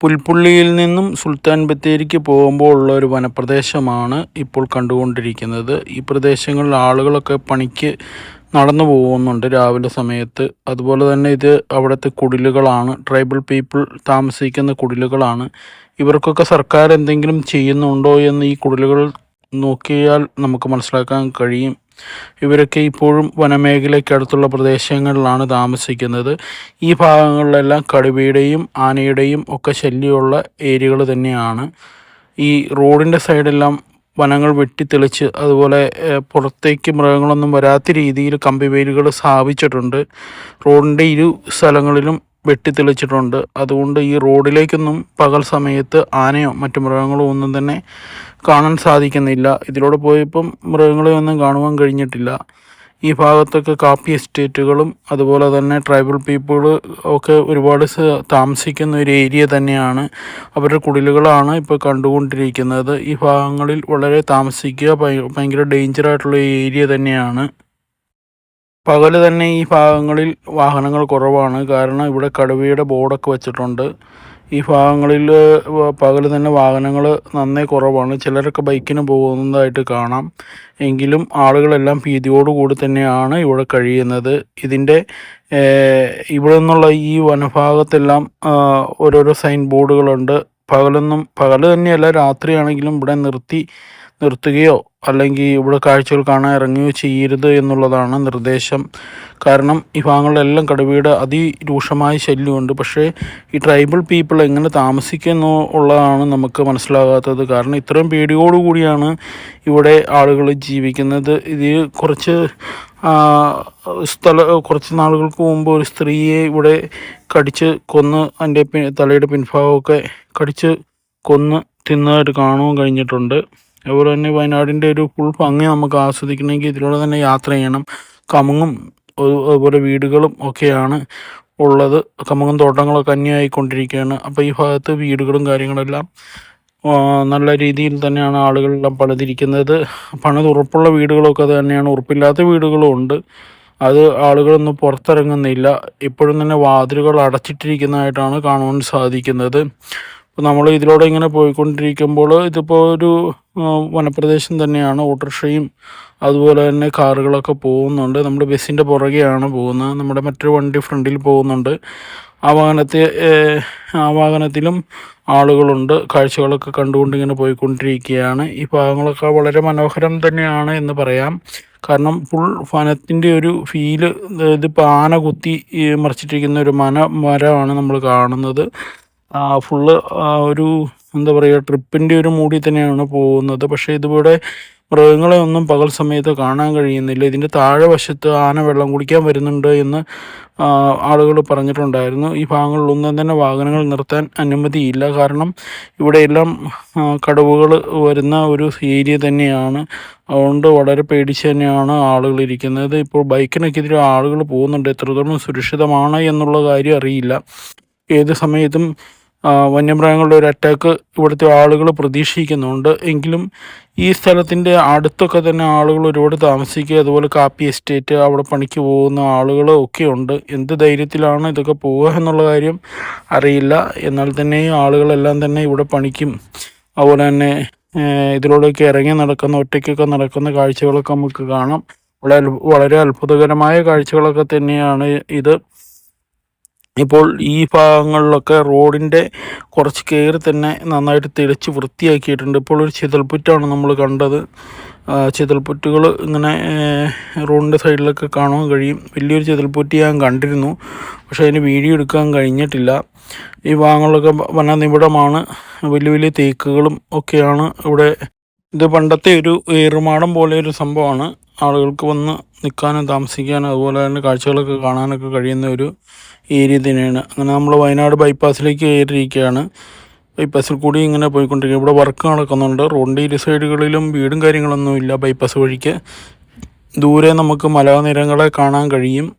പുൽപ്പള്ളിയിൽ നിന്നും സുൽത്താൻ ബത്തേരിക്ക് പോകുമ്പോൾ ഉള്ള ഒരു വനപ്രദേശമാണ് ഇപ്പോൾ കണ്ടുകൊണ്ടിരിക്കുന്നത്. ഈ പ്രദേശങ്ങളിൽ ആളുകളൊക്കെ പണിക്ക് നടന്നു പോകുന്നുണ്ട് രാവിലെ സമയത്ത്. അതുപോലെ തന്നെ ഇത് അവിടുത്തെ കുടിലുകളാണ്. ട്രൈബൽ പീപ്പിൾ താമസിക്കുന്ന കുടിലുകളാണ്. ഇവർക്കൊക്കെ സർക്കാർ എന്തെങ്കിലും ചെയ്യുന്നുണ്ടോ എന്ന് ഈ കുടിലുകൾ നോക്കിയാൽ നമുക്ക് മനസ്സിലാക്കാൻ കഴിയും. ഇവരൊക്കെ ഇപ്പോഴും വനമേഖലയ്ക്കടുത്തുള്ള പ്രദേശങ്ങളിലാണ് താമസിക്കുന്നത്. ഈ ഭാഗങ്ങളിലെല്ലാം കടുവയുടെയും ആനയുടെയും ഒക്കെ ശല്യമുള്ള ഏരിയകൾ തന്നെയാണ്. ഈ റോഡിന്റെ സൈഡെല്ലാം വനങ്ങൾ വെട്ടിത്തെളിച്ച് അതുപോലെ പുറത്തേക്ക് മൃഗങ്ങളൊന്നും വരാത്ത രീതിയിൽ കമ്പിവേലുകൾ സ്ഥാപിച്ചിട്ടുണ്ട്. റോഡിന്റെ ഇരു സ്ഥലങ്ങളിലും വെട്ടിത്തെളിച്ചിട്ടുണ്ട്. അതുകൊണ്ട് ഈ റോഡിലേക്കൊന്നും പകൽ സമയത്ത് ആനയോ മറ്റു മൃഗങ്ങളോ ഒന്നും തന്നെ കാണാൻ സാധിക്കുന്നില്ല. ഇതിലൂടെ പോയപ്പം മൃഗങ്ങളെ ഒന്നും കാണുവാൻ കഴിഞ്ഞിട്ടില്ല. ഈ ഭാഗത്തൊക്കെ കാപ്പി എസ്റ്റേറ്റുകളും അതുപോലെ തന്നെ ട്രൈബൽ പീപ്പിൾ ഒക്കെ ഒരുപാട് താമസിക്കുന്ന ഒരു ഏരിയ തന്നെയാണ്. അവരുടെ കുടിലുകളാണ് ഇപ്പോൾ കണ്ടുകൊണ്ടിരിക്കുന്നത്. ഈ ഭാഗങ്ങളിൽ വളരെ താമസിക്കുക ഭയങ്കര ഡേഞ്ചറായിട്ടുള്ള ഏരിയ തന്നെയാണ്. പകൽ തന്നെ ഈ ഭാഗങ്ങളിൽ വാഹനങ്ങൾ കുറവാണ്. കാരണം ഇവിടെ കടുവയുടെ ബോർഡൊക്കെ വെച്ചിട്ടുണ്ട്. ഈ ഭാഗങ്ങളിൽ പകൽ തന്നെ വാഹനങ്ങൾ നന്നേ കുറവാണ്. ചിലരൊക്കെ ബൈക്കിന് പോകുന്നതായിട്ട് കാണാം. എങ്കിലും ആളുകളെല്ലാം ഭീതിയോടുകൂടി തന്നെയാണ് ഇവിടെ കഴിയുന്നത്. ഇതിന്റെ ഇവിടെ നിന്നുള്ള ഈ വനഭാഗത്തെല്ലാം ഓരോരോ സൈൻ ബോർഡുകളുണ്ട്. പകലൊന്നും പകൽ തന്നെയല്ല രാത്രിയാണെങ്കിലും ഇവിടെ നിർത്തി നിർത്തുകയോ അല്ലെങ്കിൽ ഇവിടെ കാഴ്ചകൾ കാണാൻ ഇറങ്ങുകയോ ചെയ്യരുത് എന്നുള്ളതാണ് നിർദ്ദേശം. കാരണം ഈ ഭാഗങ്ങളിലെല്ലാം കടുവയുടെ അതിരൂക്ഷമായ ശല്യമുണ്ട്. പക്ഷേ ഈ ട്രൈബൽ പീപ്പിൾ എങ്ങനെ താമസിക്കുന്നു ഉള്ളതാണ് നമുക്ക് മനസ്സിലാകാത്തത്. കാരണം ഇത്രയും പേടിയോടുകൂടിയാണ് ഇവിടെ ആളുകൾ ജീവിക്കുന്നത്. ഇത് കുറച്ച് സ്ഥല കുറച്ച് നാളുകൾക്ക് മുമ്പ് ഒരു സ്ത്രീയെ ഇവിടെ കടിച്ച് കൊന്ന് അതിന്റെ തലയുടെ പിൻഭാഗമൊക്കെ കടിച്ച് കൊന്ന് തിന്നതായിട്ട് കാണുകയും കഴിഞ്ഞിട്ടുണ്ട്. അതുപോലെ തന്നെ വയനാടിന്റെ ഒരു ഫുൾ ഭംഗി നമുക്ക് ആസ്വദിക്കണമെങ്കിൽ ഇതിലൂടെ തന്നെ യാത്ര ചെയ്യണം. കമുങ്ങും അതുപോലെ വീടുകളും ഒക്കെയാണ് ഉള്ളത്. കമുങ്ങും തോട്ടങ്ങളൊക്കെ അന്യമായിക്കൊണ്ടിരിക്കുകയാണ് അപ്പോൾ ഈ ഭാഗത്ത് വീടുകളും കാര്യങ്ങളെല്ലാം നല്ല രീതിയിൽ തന്നെയാണ് ആളുകളെല്ലാം പണിതിരിക്കുന്നത്. പണിത് ഉറപ്പുള്ള വീടുകളൊക്കെ തന്നെയാണ്. ഉറപ്പില്ലാത്ത വീടുകളും ഉണ്ട്. അത് ആളുകളൊന്നും പുറത്തിറങ്ങുന്നില്ല. ഇപ്പോഴും തന്നെ വാതിലുകൾ അടച്ചിട്ടിരിക്കുന്നതായിട്ടാണ് കാണുവാൻ സാധിക്കുന്നത്. അപ്പോൾ നമ്മൾ ഇതിലൂടെ ഇങ്ങനെ പോയിക്കൊണ്ടിരിക്കുമ്പോൾ ഇതിപ്പോൾ ഒരു വനപ്രദേശം തന്നെയാണ്. ഓട്ടോറിക്ഷയും അതുപോലെ തന്നെ കാറുകളൊക്കെ പോകുന്നുണ്ട്. നമ്മുടെ ബസ്സിന്റെ പുറകെയാണ് പോകുന്നത്. നമ്മുടെ മറ്റൊരു വണ്ടി ഫ്രണ്ടിൽ പോകുന്നുണ്ട്. ആ വാഹനത്തെ ആ വാഹനത്തിലും ആളുകളുണ്ട്. കാഴ്ചകളൊക്കെ കണ്ടുകൊണ്ട് ഇങ്ങനെ പോയിക്കൊണ്ടിരിക്കുകയാണ്. ഈ ഭാഗങ്ങളൊക്കെ വളരെ മനോഹരം തന്നെയാണ് എന്ന് പറയാം. കാരണം ഫുൾ വനത്തിന്റെ ഒരു ഫീൽ ഇതിപ്പോൾ ആന കുത്തി മറിച്ചിട്ടിരിക്കുന്ന ഒരു മന മരമാണ് നമ്മൾ കാണുന്നത്. ഫുള്ള് ഒരു എന്താ പറയുക ട്രിപ്പിന്റെ ഒരു മൂടി തന്നെയാണ് പോകുന്നത്. പക്ഷേ ഇതിവിടെ മൃഗങ്ങളെ ഒന്നും പകൽ സമയത്ത് കാണാൻ കഴിയുന്നില്ല. ഇതിന്റെ താഴെ വശത്ത് ആന വെള്ളം കുടിക്കാൻ വരുന്നുണ്ട് എന്ന് ആളുകൾ പറഞ്ഞിട്ടുണ്ടായിരുന്നു. ഈ ഭാഗങ്ങളിലൊന്നും തന്നെ വാഹനങ്ങൾ നിർത്താൻ അനുമതിയില്ല. കാരണം ഇവിടെയെല്ലാം കടവുകൾ വരുന്ന ഒരു ഏരിയ തന്നെയാണ്. അതുകൊണ്ട് വളരെ പേടിച്ച് തന്നെയാണ് ആളുകൾ ഇരിക്കുന്നത്. ഇപ്പോൾ ബൈക്കിനൊക്കെ ഇതിൽ ആളുകൾ പോകുന്നുണ്ട്. എത്രത്തോളം സുരക്ഷിതമാണ് എന്നുള്ള കാര്യം അറിയില്ല. ഏത് സമയത്തും വന്യമൃഗങ്ങളുടെ ഒരു അറ്റാക്ക് ഇവിടുത്തെ ആളുകൾ പ്രതീക്ഷിക്കുന്നുണ്ട്. എങ്കിലും ഈ സ്ഥലത്തിന്റെ അടുത്തൊക്കെ തന്നെ ആളുകൾ ഒരുപാട് താമസിക്കുക അതുപോലെ കാപ്പി എസ്റ്റേറ്റ് അവിടെ പണിക്ക് പോകുന്ന ആളുകൾ ഒക്കെ ഉണ്ട്. എന്ത് ധൈര്യത്തിലാണ് ഇതൊക്കെ പോവുക എന്നുള്ള കാര്യം അറിയില്ല. എന്നാൽ തന്നെ ആളുകളെല്ലാം തന്നെ ഇവിടെ പണിക്കും. അതുപോലെ തന്നെ ഇതിലൂടെയൊക്കെ ഇറങ്ങി നടക്കുന്ന ഒറ്റയ്ക്കൊക്കെ നടക്കുന്ന കാഴ്ചകളൊക്കെ നമുക്ക് കാണാം. വളരെ വളരെ അത്ഭുതകരമായ കാഴ്ചകളൊക്കെ തന്നെയാണ് ഇത്. ഇപ്പോൾ ഈ ഭാഗങ്ങളിലൊക്കെ റോഡിന്റെ കുറച്ച് കയറി തന്നെ നന്നായിട്ട് തെളിച്ച് വൃത്തിയാക്കിയിട്ടുണ്ട്. ഇപ്പോൾ ഒരു ചിതൽപ്പുറ്റാണ് നമ്മൾ കണ്ടത്. ചിതൽപ്പുറ്റുകൾ ഇങ്ങനെ റോഡിന്റെ സൈഡിലൊക്കെ കാണാൻ കഴിയും. വലിയൊരു ചിതൽപ്പുറ്റി ഞാൻ കണ്ടിരുന്നു. പക്ഷേ അതിന് വീഡിയോ എടുക്കാൻ കഴിഞ്ഞിട്ടില്ല. ഈ ഭാഗങ്ങളിലൊക്കെ വനനിബിഡമാണ് വലിയ വലിയ തേക്കുകളും ഒക്കെയാണ് ഇവിടെ. ഇത് പണ്ടത്തെ ഒരു ഏറുമാടം പോലെ ഒരു സംഭവമാണ്. ആളുകൾക്ക് വന്ന് നിൽക്കാനും താമസിക്കാനും അതുപോലെ തന്നെ കാഴ്ചകളൊക്കെ കാണാനൊക്കെ കഴിയുന്ന ഒരു ഏരിയ തന്നെയാണ്. അങ്ങനെ നമ്മൾ വയനാട് ബൈപ്പാസിലേക്ക് കയറിയിരിക്കുകയാണ്. ബൈപ്പാസിൽ കൂടി ഇങ്ങനെ പോയിക്കൊണ്ടിരിക്കുക. ഇവിടെ വർക്ക് നടക്കുന്നുണ്ട്. റോഡിന്റെ ഇരു സൈഡുകളിലും വീടും കാര്യങ്ങളൊന്നും ഇല്ല ബൈപ്പാസ് വഴിക്ക്. ദൂരെ നമുക്ക് മലനിരകളെ കാണാൻ കഴിയും.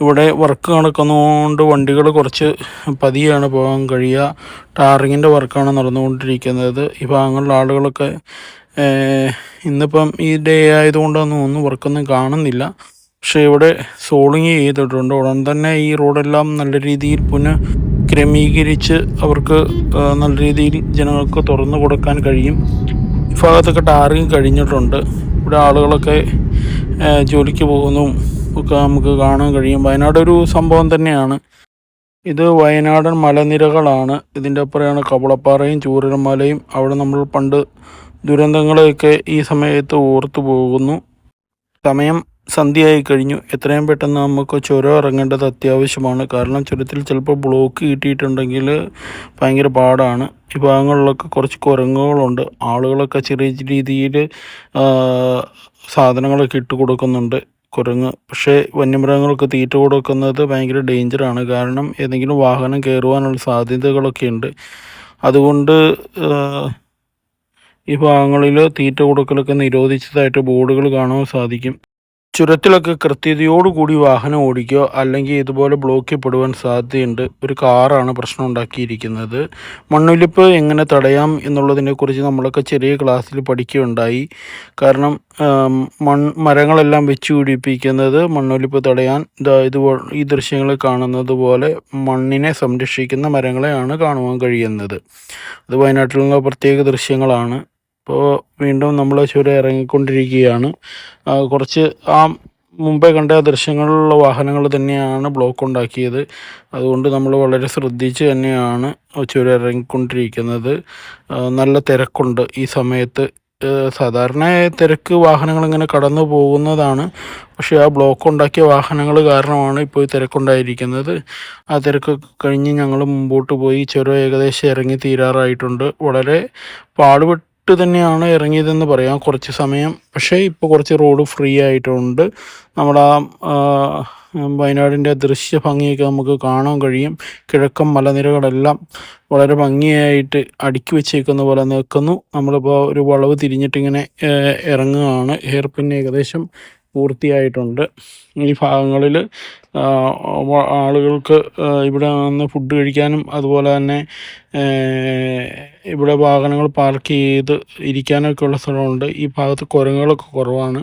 ഇവിടെ വർക്ക് നടക്കുന്നതുകൊണ്ട് വണ്ടികൾ കുറച്ച് പതിയാണ് പോകാൻ കഴിയുക. ടാറിങ്ങിന്റെ വർക്കാണ് നടന്നുകൊണ്ടിരിക്കുന്നത്. ഈ ഭാഗങ്ങളിലെ ആളുകളൊക്കെ ഇന്നിപ്പം ഈ ഡേ ആയതുകൊണ്ടൊന്നും ഒന്നും വർക്കൊന്നും കാണുന്നില്ല. പക്ഷേ ഇവിടെ സോളിങ് ചെയ്തിട്ടുണ്ട്. ഉടൻ തന്നെ ഈ റോഡെല്ലാം നല്ല രീതിയിൽ പുനഃ ക്രമീകരിച്ച് അവർക്ക് നല്ല രീതിയിൽ ജനങ്ങൾക്ക് തുറന്നു കൊടുക്കാൻ കഴിയും. ഈ ഭാഗത്തൊക്കെ ടാറിങ് കഴിഞ്ഞിട്ടുണ്ട്. ഇവിടെ ആളുകളൊക്കെ ജോലിക്ക് പോകുന്നതും ഒക്കെ നമുക്ക് കാണാൻ കഴിയും. വയനാട് ഒരു സംഭവം തന്നെയാണ്. ഇത് വയനാടൻ മലനിരകളാണ്. ഇതിന്റെ അപ്പുറയാണ് കവളപ്പാറയും ചൂരൽമലയും. അവിടെ നമ്മൾ പണ്ട് ദുരന്തങ്ങളെയൊക്കെ ഈ സമയത്ത് ഓർത്തു പോകുന്നു. സമയം സന്ധ്യയായി കഴിഞ്ഞു. എത്രയും പെട്ടെന്ന് നമുക്ക് ചുരം ഇറങ്ങേണ്ടത് അത്യാവശ്യമാണ്. കാരണം ചുരത്തിൽ ചിലപ്പോൾ ബ്ലോക്ക് കിട്ടിയിട്ടുണ്ടെങ്കിൽ ഭയങ്കര പാടാണ്. ഈ ഭാഗങ്ങളിലൊക്കെ കുറച്ച് കുരങ്ങുകളുണ്ട്. ആളുകളൊക്കെ ചെറിയ രീതിയിൽ സാധനങ്ങളൊക്കെ ഇട്ട് കൊടുക്കുന്നുണ്ട്. കുരങ്ങ്. പക്ഷേ വന്യമൃഗങ്ങൾക്ക് തീറ്റ കൊടുക്കുന്നത് ഭയങ്കര ഡേഞ്ചറാണ്. കാരണം ഏതെങ്കിലും വാഹനം കയറുവാനുള്ള സാധ്യതകളൊക്കെ ഉണ്ട്. അതുകൊണ്ട് ഈ ഭാഗങ്ങളിൽ തീറ്റ കൊടുക്കലൊക്കെ നിരോധിച്ചതായിട്ട് ബോർഡുകൾ കാണാൻ സാധിക്കും. ചുരത്തിലൊക്കെ കൃത്യതയോടുകൂടി വാഹനം ഓടിക്കുക അല്ലെങ്കിൽ ഇതുപോലെ ബ്ലോക്ക് ചെയ്യപ്പെടുവാൻ സാധ്യതയുണ്ട്. ഒരു കാറാണ് പ്രശ്നം ഉണ്ടാക്കിയിരിക്കുന്നത്. മണ്ണൊലിപ്പ് എങ്ങനെ തടയാം എന്നുള്ളതിനെക്കുറിച്ച് നമ്മളൊക്കെ ചെറിയ ക്ലാസ്സിൽ പഠിക്കുകയുണ്ടായി. കാരണം മൺ മരങ്ങളെല്ലാം വെച്ച് പിടിപ്പിക്കുന്നത് മണ്ണൊലിപ്പ് തടയാൻ ഇതുപോലെ ഇതുപോ ഈ ദൃശ്യങ്ങൾ കാണുന്നത് പോലെ മണ്ണിനെ സംരക്ഷിക്കുന്ന മരങ്ങളെയാണ് കാണുവാൻ കഴിയുന്നത്. അത് വയനാട്ടിലുള്ള പ്രത്യേക ദൃശ്യങ്ങളാണ്. ഇപ്പോൾ വീണ്ടും നമ്മൾ ചുരം ഇറങ്ങിക്കൊണ്ടിരിക്കുകയാണ്. കുറച്ച് ആ മുമ്പേ കണ്ട ദൃശ്യങ്ങളിലുള്ള വാഹനങ്ങൾ തന്നെയാണ് ബ്ലോക്ക് ഉണ്ടാക്കിയത്. അതുകൊണ്ട് നമ്മൾ വളരെ ശ്രദ്ധിച്ച് തന്നെയാണ് ചുരം ഇറങ്ങിക്കൊണ്ടിരിക്കുന്നത്. നല്ല തിരക്കുണ്ട് ഈ സമയത്ത്. സാധാരണ തിരക്ക് വാഹനങ്ങൾ ഇങ്ങനെ കടന്നു പോകുന്നതാണ്. പക്ഷേ ആ ബ്ലോക്ക് ഉണ്ടാക്കിയ വാഹനങ്ങൾ കാരണമാണ് ഇപ്പോൾ ഈ തിരക്കുണ്ടായിരിക്കുന്നത്. ആ തിരക്ക് കഴിഞ്ഞ് ഞങ്ങൾ മുമ്പോട്ട് പോയി ചുരം ഏകദേശം ഇറങ്ങി തീരാറായിട്ടുണ്ട്. വളരെ പാടുപെട്ട് തന്നെയാണ് ഇറങ്ങിയതെന്ന് പറയാം. കുറച്ച് സമയം. പക്ഷേ ഇപ്പോൾ കുറച്ച് റോഡ് ഫ്രീ ആയിട്ടുണ്ട്. നമ്മുടെ ആ വയനാടിന്റെ ദൃശ്യ ഭംഗിയൊക്കെ നമുക്ക് കാണാൻ കഴിയും. കിഴക്കൻ മലനിരകളെല്ലാം വളരെ ഭംഗിയായിട്ട് അടുക്കി വെച്ചേക്കുന്ന പോലെ നിൽക്കുന്നു. നമ്മളിപ്പോൾ ഒരു വളവ് തിരിഞ്ഞിട്ടിങ്ങനെ ഇറങ്ങുകയാണ്. ഹെയർ പിൻ ഏകദേശം പൂർത്തിയായിട്ടുണ്ട്. ഈ ഭാഗങ്ങളിൽ ആളുകൾക്ക് ഇവിടെ വന്ന് ഫുഡ് കഴിക്കാനും അതുപോലെ തന്നെ ഇവിടെ വാഹനങ്ങൾ പാർക്ക് ചെയ്ത് ഇരിക്കാനൊക്കെയുള്ള സ്ഥലമുണ്ട്. ഈ ഭാഗത്ത് കുരങ്ങുകളൊക്കെ കുറവാണ്.